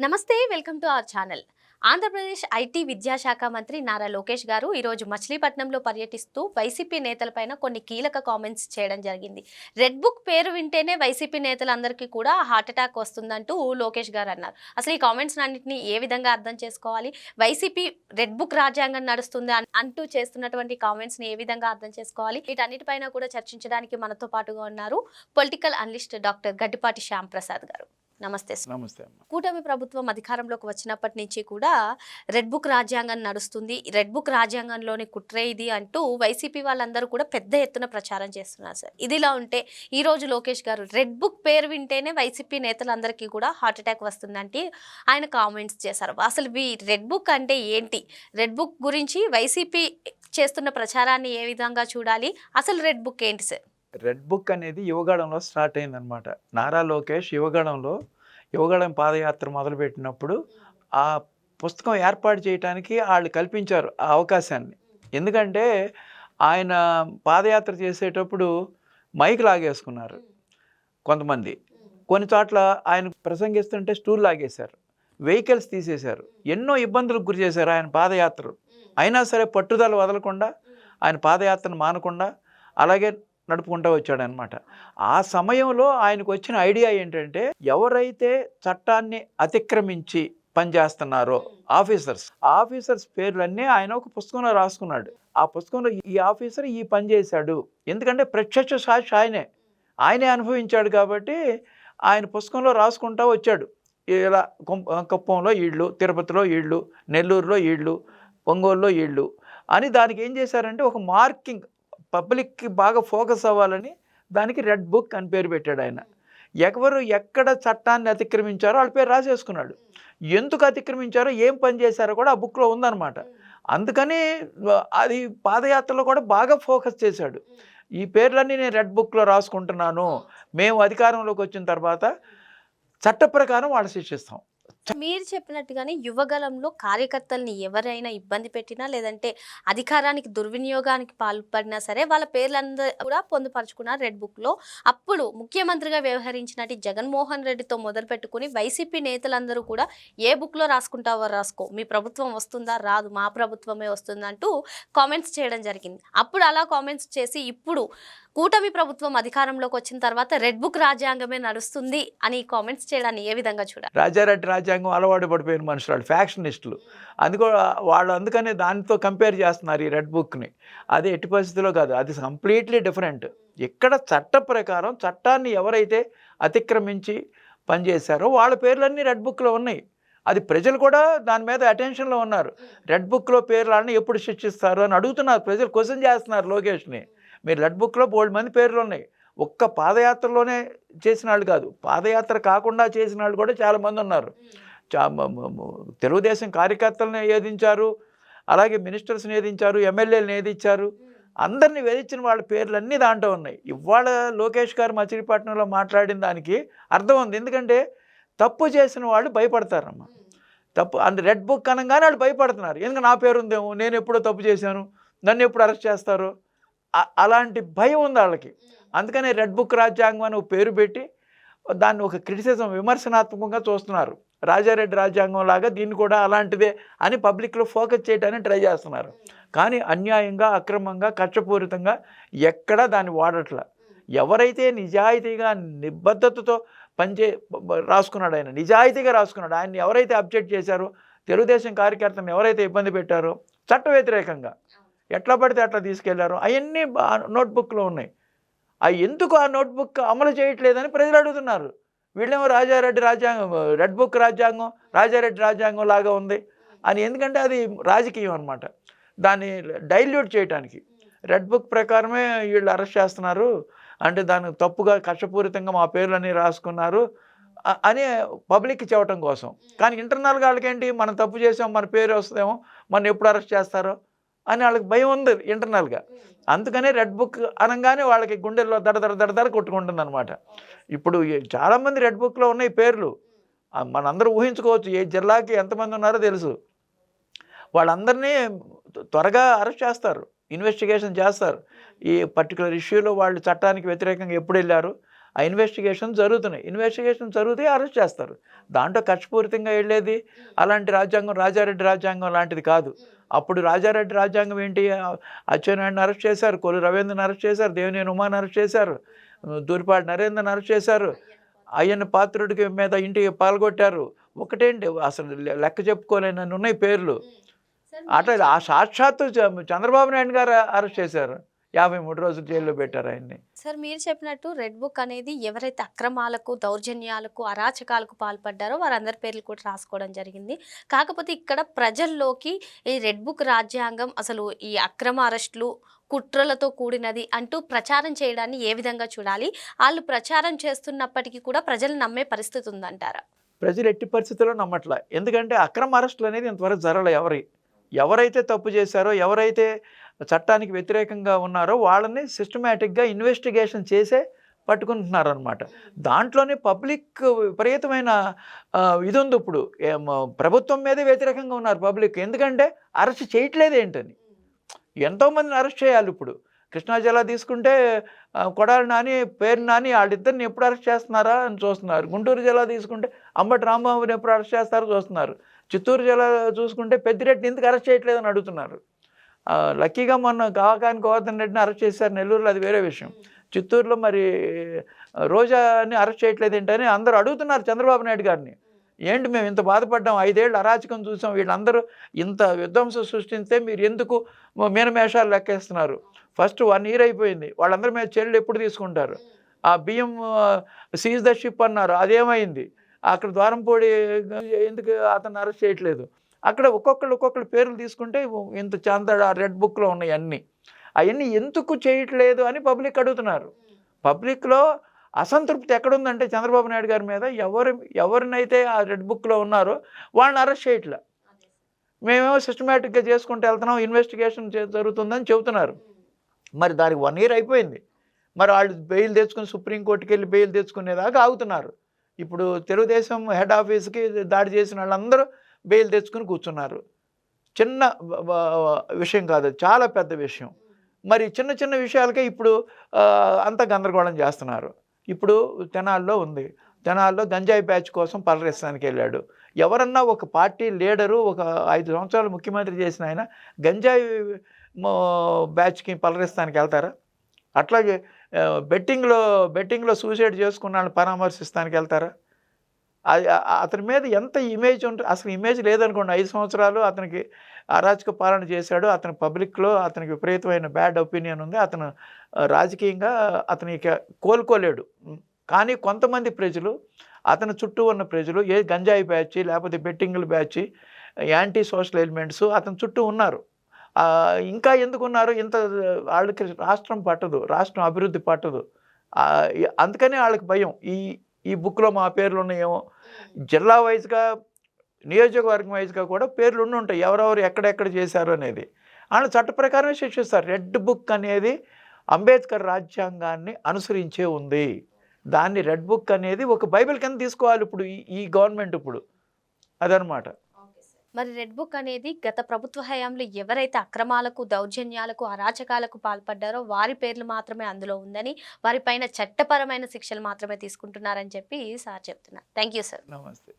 Namaste welcome to our channel. Andhra Pradesh IT విద్యాశాఖ మంత్రి నారా లోకేష్ గారు ఈరోజు మచిలీపట్నంలో పర్యటిస్తూ వైసీపీ నేతలపైన కొన్ని కీలక కామెంట్స్ చేయడం జరిగింది. రెడ్ బుక్ పేరు వింటేనే వైసీపీ నేతలందరికీ కూడా హార్ట్ అటాక్ వస్తుందంటూ లోకేష్ గారు అన్నారు. అసలు ఈ కామెంట్స్ అన్నింటినీ ఏ విధంగా అర్థం చేసుకోవాలి? వైసీపీ రెడ్ బుక్ రాజ్యాంగం నడుస్తుంది అన్- అంటూ చేస్తున్నటువంటి కామెంట్స్ని ఏ విధంగా అర్థం చేసుకోవాలి? వీటన్నిటిపైన కూడా చర్చించడానికి మనతో పాటుగా ఉన్నారు political analyst doctor Gaddipati Shyam Prasad గారు. నమస్తే సార్. నమస్తే కూటమి ప్రభుత్వం అధికారంలోకి వచ్చినప్పటి నుంచి కూడా రెడ్ బుక్ రాజ్యాంగం నడుస్తుంది. రెడ్ బుక్ రాజ్యాంగంలోని కుట్రే ఇది అంటూ వైసీపీ వాళ్ళందరూ కూడా పెద్ద ఎత్తున ప్రచారం చేస్తున్నారు సార్. ఇదిలా ఉంటే ఈ రోజు లోకేష్ గారు రెడ్ బుక్ పేరు వింటేనే వైసీపీ నేతలందరికీ కూడా హార్ట్ అటాక్ వస్తుందంటే ఆయన కామెంట్స్ చేశారు. అసలు ఈ రెడ్ బుక్ అంటే ఏంటి? రెడ్ బుక్ గురించి వైసీపీ చేస్తున్న ప్రచారాన్ని ఏ విధంగా చూడాలి? అసలు రెడ్ బుక్ ఏంటి సార్? రెడ్ బుక్ అనేది యువగడంలో స్టార్ట్ అయిందనమాట. నారా లోకేష్ యువగడంలో యువగడం పాదయాత్ర మొదలుపెట్టినప్పుడు ఆ పుస్తకం ఏర్పాటు చేయడానికి వాళ్ళు కల్పించారు ఆ అవకాశాన్ని. ఎందుకంటే ఆయన పాదయాత్ర చేసేటప్పుడు మైక్ లాగేసుకున్నారు కొంతమంది. కొన్ని చోట్ల ఆయన ప్రసంగిస్తుంటే స్టూల్ లాగేశారు వెహికల్స్ తీసేశారు ఎన్నో ఇబ్బందులకు గురి చేశారు ఆయన పాదయాత్రలు. అయినా సరే పట్టుదల వదలకుండా ఆయన పాదయాత్రను మానకుండా అలాగే నడుపుకుంటూ వచ్చాడనమాట. ఆ సమయంలో ఆయనకు వచ్చిన ఐడియా ఏంటంటే ఎవరైతే చట్టాన్ని అతిక్రమించి పనిచేస్తున్నారో ఆఫీసర్స్ ఆఫీసర్స్ పేర్లన్నీ ఆయన ఒక పుస్తకంలో రాసుకున్నాడు. ఆ పుస్తకంలో ఈ ఆఫీసర్ ఈ పని చేశాడు. ఎందుకంటే ప్రత్యక్ష సాక్షి ఆయనే. ఆయనే అనుభవించాడు కాబట్టి ఆయన పుస్తకంలో రాసుకుంటా వచ్చాడు. ఇలా కుప్పంలో ఈళ్ళు తిరుపతిలో ఈళ్ళు నెల్లూరులో ఈళ్ళు ఒంగోలులో ఈళ్ళు అని దానికి ఏం చేశారంటే ఒక మార్కింగ్ పబ్లిక్కి బాగా ఫోకస్ అవ్వాలని దానికి రెడ్ బుక్ అని పేరు పెట్టాడు ఆయన. ఎవరు ఎక్కడ చట్టాన్ని అతిక్రమించారో వాళ్ళ పేరు రాసేసుకున్నాడు. ఎందుకు అతిక్రమించారో ఏం పని చేశారో కూడా ఆ బుక్లో ఉందన్నమాట. అందుకని అది పాదయాత్రలో కూడా బాగా ఫోకస్ చేశాడు. ఈ పేర్లన్నీ నేను రెడ్ బుక్లో రాసుకుంటున్నాను. మేము. అధికారంలోకి వచ్చిన తర్వాత చట్ట ప్రకారం వాళ్ళు శిక్షిస్తాం. మీరు చెప్పినట్టుగానే యువగలంలో కార్యకర్తల్ని ఎవరైనా ఇబ్బంది పెట్టినా లేదంటే అధికారానికి దుర్వినియోగానికి పాల్పడినా సరే వాళ్ళ పేర్లందరూ కూడా పొందుపరుచుకున్నారు రెడ్ బుక్లో. అప్పుడు ముఖ్యమంత్రిగా వ్యవహరించినట్టు జగన్మోహన్ రెడ్డితో మొదలు పెట్టుకుని వైసీపీ నేతలందరూ కూడా ఏ బుక్లో రాసుకుంటావో రాసుకో మీ ప్రభుత్వం వస్తుందా? రాదు మా ప్రభుత్వమే వస్తుందంటూ కామెంట్స్ చేయడం జరిగింది. అప్పుడు అలా కామెంట్స్ చేసి ఇప్పుడు కూటమి ప్రభుత్వం అధికారంలోకి వచ్చిన తర్వాత రెడ్ బుక్ రాజ్యాంగమే నడుస్తుంది అని కామెంట్స్ చేయడాన్ని ఏ విధంగా చూడాలి? రాజారెడ్డి రాజ్యాంగం అలవాటు పడిపోయిన మనుషులు వాళ్ళు ఫ్యాక్షనిస్టులు. అందుకో వాళ్ళు అందుకనే దానితో కంపేర్ చేస్తున్నారు ఈ రెడ్ బుక్ని. అది ఎట్టి పరిస్థితిలో కాదు అది కంప్లీట్లీ డిఫరెంట్ ఇక్కడ చట్ట ప్రకారం చట్టాన్ని ఎవరైతే అతిక్రమించి పనిచేశారో వాళ్ళ పేర్లన్నీ రెడ్ బుక్లో ఉన్నాయి. అది ప్రజలు కూడా దాని మీద అటెన్షన్లో ఉన్నారు. రెడ్ బుక్లో పేర్లని ఎప్పుడు శిక్షిస్తారు అని అడుగుతున్నారు. ప్రజలు క్వశ్చన్ చేస్తున్నారు లోకేష్ని. మీరు రెడ్ బుక్లో బోల్డ్ మంది పేర్లు ఉన్నాయి. ఒక్క పాదయాత్రలోనే చేసిన వాళ్ళు కాదు. పాదయాత్ర కాకుండా చేసిన వాళ్ళు కూడా చాలామంది ఉన్నారు. తెలుగుదేశం కార్యకర్తలను ఏదించారు అలాగే మినిస్టర్స్ని ఏదించారు ఎమ్మెల్యేలను ఏదించారు అందరినీ వేధించిన వాళ్ళ పేర్లన్నీ దాంట్లో ఉన్నాయి. ఇవాళ లోకేష్ గారు మచిలీపట్నంలో మాట్లాడిన దానికి అర్థం ఉంది. ఎందుకంటే తప్పు చేసిన వాళ్ళు భయపడతారమ్మా. తప్పు అందు రెడ్ బుక్ అనగానే వాళ్ళు భయపడుతున్నారు. ఎందుకంటే నా పేరు ఉందేమో నేను ఎప్పుడో తప్పు చేశాను నన్ను ఎప్పుడు అరెస్ట్ చేస్తారు? అలాంటి భయం ఉంది వాళ్ళకి. అందుకనే రెడ్ బుక్ రాజ్యాంగం అని ఒక పేరు పెట్టి దాన్ని ఒక క్రిటిసిజం విమర్శనాత్మకంగా చూస్తున్నారు. రాజారెడ్డి రాజ్యాంగం లాగా దీన్ని కూడా అలాంటిదే అని పబ్లిక్లో ఫోకస్ చేయడానికి ట్రై చేస్తున్నారు. కానీ అన్యాయంగా అక్రమంగా కక్షపూరితంగా ఎక్కడా దాన్ని వాడట్ల. ఎవరైతే నిజాయితీగా నిబద్ధతతో పనిచే రాసుకున్నాడు ఆయన నిజాయితీగా రాసుకున్నాడు ఆయన్ని ఎవరైతే అబ్జెక్ట్ చేశారో తెలుగుదేశం కార్యకర్తలను ఎవరైతే ఇబ్బంది పెట్టారో చట్ట వ్యతిరేకంగా. ఎట్లా పడితే అట్లా తీసుకెళ్ళారో. అవన్నీ నోట్బుక్లో ఉన్నాయి. అవి ఎందుకు ఆ నోట్బుక్ అమలు చేయట్లేదని ప్రజలు అడుగుతున్నారు. వీళ్ళేమో రాజారెడ్డి రాజ్యాంగం రెడ్ బుక్ రాజ్యాంగం రాజారెడ్డి రాజ్యాంగం లాగా ఉంది అని ఎందుకంటే అది రాజకీయం అనమాట దాన్ని డైల్యూట్ చేయడానికి రెడ్ బుక్ ప్రకారమే వీళ్ళు అరెస్ట్ చేస్తున్నారు. అంటే దాన్ని తప్పుగా కష్టపూరితంగా మా పేర్లన్నీ రాసుకున్నారు. అని పబ్లిక్కి చెప్పడం కోసం. కానీ ఇంటర్నల్గా వాళ్ళకేంటి? మనం తప్పు చేసాం మన పేరు వస్తుందేమో మన ఎప్పుడు అరెస్ట్ చేస్తారో? అని వాళ్ళకి భయం ఉంది ఇంటర్నల్గా అందుకనే రెడ్ బుక్ అనగానే వాళ్ళకి గుండెల్లో దడ దడ దడ కొట్టుకుంటుంది అనమాట ఇప్పుడు చాలామంది రెడ్ బుక్లో ఉన్నాయి పేర్లు. మనందరూ ఊహించుకోవచ్చు ఏ జిల్లాకి ఎంతమంది ఉన్నారో తెలుసు. వాళ్ళందరినీ త్వరగా అరెస్ట్ చేస్తారు. ఇన్వెస్టిగేషన్ చేస్తారు. ఈ పర్టికులర్ ఇష్యూలో వాళ్ళు చట్టానికి వ్యతిరేకంగా ఎప్పుడు వెళ్ళారు? ఆ ఇన్వెస్టిగేషన్ జరుగుతున్నాయి. ఇన్వెస్టిగేషన్ జరిగితే అరెస్ట్ చేస్తారు. దాంట్లో కక్షపూరితంగా వెళ్ళేది అలాంటి రాజ్యాంగం రాజారెడ్డి రాజ్యాంగం లాంటిది కాదు. అప్పుడు రాజారెడ్డి రాజ్యాంగం ఏంటి? అచ్చెన్నాయుడిని అరెస్ట్ చేశారు కొలు రవీంద్రని అరెస్ట్ చేశారు దేవినేని ఉమాని అరెస్ట్ చేశారు దూరిపాటి నరేంద్రని అరెస్ట్ చేశారు. అయ్యన్న పాత్రుడికి మీద ఇంటికి పాల్గొట్టారు. ఒకటేంటి? అసలు లెక్క చెప్పుకోలేనన్ని ఉన్నాయి పేర్లు. అట్లా ఆ సాక్షాత్తు చంద్రబాబు నాయుడు గారు అరెస్ట్ చేశారు. యాభై మూడు రోజులు జైల్లో పెట్టారు ఆయన్ని. సార్ మీరు చెప్పినట్టు రెడ్ బుక్ అనేది ఎవరైతే అక్రమాలకు దౌర్జన్యాలకు అరాచకాలకు పాల్పడ్డారో వారందరి పేర్లు కూడా రాసుకోవడం జరిగింది. కాకపోతే ఇక్కడ ప్రజల్లోకి ఈ రెడ్ బుక్ రాజ్యాంగం అసలు ఈ అక్రమ అరెస్టులు కుట్రలతో కూడినది అంటూ ప్రచారం చేయడాన్ని ఏ విధంగా చూడాలి? వాళ్ళు ప్రచారం చేస్తున్నప్పటికీ కూడా ప్రజలు నమ్మే పరిస్థితి ఉందంటారా? ప్రజలు ఎట్టి పరిస్థితుల్లో నమ్మట్ల? ఎందుకంటే అక్రమ అరెస్టులు అనేది ఇంతవరకు జరగలే ఎవరి ఎవరైతే తప్పు చేశారో ఎవరైతే చట్టానికి వ్యతిరేకంగా ఉన్నారో వాళ్ళని సిస్టమేటిక్గా ఇన్వెస్టిగేషన్ చేసే పట్టుకుంటున్నారు అనమాట దాంట్లోనే పబ్లిక్ విపరీతమైన ఇది ఉంది ఇప్పుడు. ప్రభుత్వం మీదే వ్యతిరేకంగా ఉన్నారు పబ్లిక్. ఎందుకంటే అరెస్ట్ చేయట్లేదు ఏంటని. ఎంతోమందిని అరెస్ట్ చేయాలి ఇప్పుడు. కృష్ణా జిల్లా తీసుకుంటే కొడాలి నాని పేరు నాని వాళ్ళిద్దరిని ఎప్పుడు అరెస్ట్ చేస్తున్నారా అని చూస్తున్నారు. గుంటూరు జిల్లా తీసుకుంటే అంబటి రాంబాబుని ఎప్పుడు అరెస్ట్ చేస్తారో చూస్తున్నారు. చిత్తూరు జిల్లా చూసుకుంటే పెద్దిరెడ్డిని ఎందుకు అరెస్ట్ చేయట్లేదని అడుగుతున్నారు. లక్కీగా మొన్న కాకాని గోవర్ధన్ రెడ్డిని అరెస్ట్ చేశారు నెల్లూరులో అది వేరే విషయం. చిత్తూరులో మరి రోజాని అరెస్ట్ చేయట్లేదు ఏంటని అందరూ అడుగుతున్నారు చంద్రబాబు నాయుడు గారిని. ఏంటి మేము ఇంత బాధపడ్డాం ఐదేళ్ళు అరాచకం చూసాం వీళ్ళందరూ ఇంత విధ్వంసం సృష్టిస్తే మీరు ఎందుకు మీనమేషాలు లెక్కేస్తున్నారు? ఫస్ట్ వన్ ఇయర్ అయిపోయింది వాళ్ళందరి మీద చర్యలు ఎప్పుడు తీసుకుంటారు? ఆ బియ్యం సీజ్ ద షిప్ అన్నారు అదేమైంది? అక్కడ ద్వారంపూడి ఎందుకు అతను అరెస్ట్ చేయట్లేదు. అక్కడ ఒక్కొక్కరు ఒక్కొక్కరు పేర్లు తీసుకుంటే ఇంత చంద రెడ్ బుక్లో ఉన్నాయి అన్నీ. అవన్నీ ఎందుకు చేయట్లేదు అని పబ్లిక్ అడుగుతున్నారు. పబ్లిక్లో అసంతృప్తి ఎక్కడుందంటే చంద్రబాబు నాయుడు గారి మీద ఎవరు ఎవరినైతే ఆ రెడ్ బుక్లో ఉన్నారో వాళ్ళని అరెస్ట్ చేయట్లే. మేమేమో సిస్టమేటిక్గా చేసుకుంటూ వెళ్తున్నాం ఇన్వెస్టిగేషన్ చే- జరుగుతుందని చెబుతున్నారు. మరి దానికి వన్ ఇయర్ అయిపోయింది. మరి వాళ్ళు బెయిల్ తెచ్చుకుని సుప్రీంకోర్టుకి వెళ్ళి బెయిల్ తెచ్చుకునేదాకా ఆగుతున్నారు. ఇప్పుడు తెలుగుదేశం హెడ్ ఆఫీస్కి దాడి చేసిన వాళ్ళందరూ బెయిల్ తెచ్చుకుని కూర్చున్నారు. చిన్న విషయం కాదు చాలా పెద్ద విషయం. మరి చిన్న చిన్న విషయాలకే ఇప్పుడు అంత గందరగోళం చేస్తున్నారు. ఇప్పుడు తెనాల్లో ఉంది. తెనాల్లో గంజాయి బ్యాచ్ కోసం పలరిస్తానికి వెళ్ళాడు. ఎవరన్నా ఒక పార్టీ లీడరు ఒక ఐదు సంవత్సరాలు ముఖ్యమంత్రి చేసిన ఆయన గంజాయి బ్యాచ్కి పలరిస్తానికి వెళ్తారా? అట్లాగే బెట్టింగ్లో బెట్టింగ్లో సూసైడ్ చేసుకున్న వాళ్ళని పరామర్శిస్తానికి వెళ్తారా? అది అతని మీద ఎంత ఇమేజ్ ఉంటుంది అసలు ఇమేజ్ లేదనుకోండి ఐదు సంవత్సరాలు అతనికి అరాచక పాలన చేశాడు అతని పబ్లిక్లో అతనికి విపరీతమైన బ్యాడ్ ఒపీనియన్ ఉంది అతను రాజకీయంగా అతని కోలుకోలేడు. కానీ కొంతమంది ప్రజలు అతని చుట్టూ ఉన్న ప్రజలు ఏ గంజాయి బ్యాచ్ లేకపోతే బెట్టింగ్ల బ్యాచ్ యాంటీ సోషల్ ఎలిమెంట్స్ అతని చుట్టూ ఉన్నారు. ఇంకా ఎందుకు ఉన్నారు ఇంత వాళ్ళకి రాష్ట్రం పట్టదు రాష్ట్రం అభివృద్ధి పట్టదు. అందుకనే వాళ్ళకి భయం. ఈ ఈ బుక్లో మా పేర్లు ఉన్నాయేమో జిల్లా వైజ్గా నియోజకవర్గం వైజ్గా కూడా పేర్లు ఉండి ఉంటాయి. ఎవరెవరు ఎక్కడెక్కడ చేశారు అనేది. వాళ్ళు చట్ట ప్రకారమే శిక్షిస్తారు. రెడ్ బుక్ అనేది అంబేద్కర్ రాజ్యాంగాన్ని అనుసరించే ఉంది. దాన్ని రెడ్ బుక్ అనేది ఒక బైబిల్ కింద తీసుకోవాలి ఇప్పుడు ఈ ఈ గవర్నమెంట్ ఇప్పుడు. అదనమాట. మరి రెడ్ బుక్ అనేది గత ప్రభుత్వ హయాంలో ఎవరైతే అక్రమాలకు దౌర్జన్యాలకు అరాచకాలకు పాల్పడ్డారో వారి పేర్లు మాత్రమే అందులో ఉందని వారిపైన చట్టపరమైన శిక్షలు మాత్రమే తీసుకుంటున్నారని చెప్పి సార్ చెప్తున్నారు. Thank you sir. నమస్తే.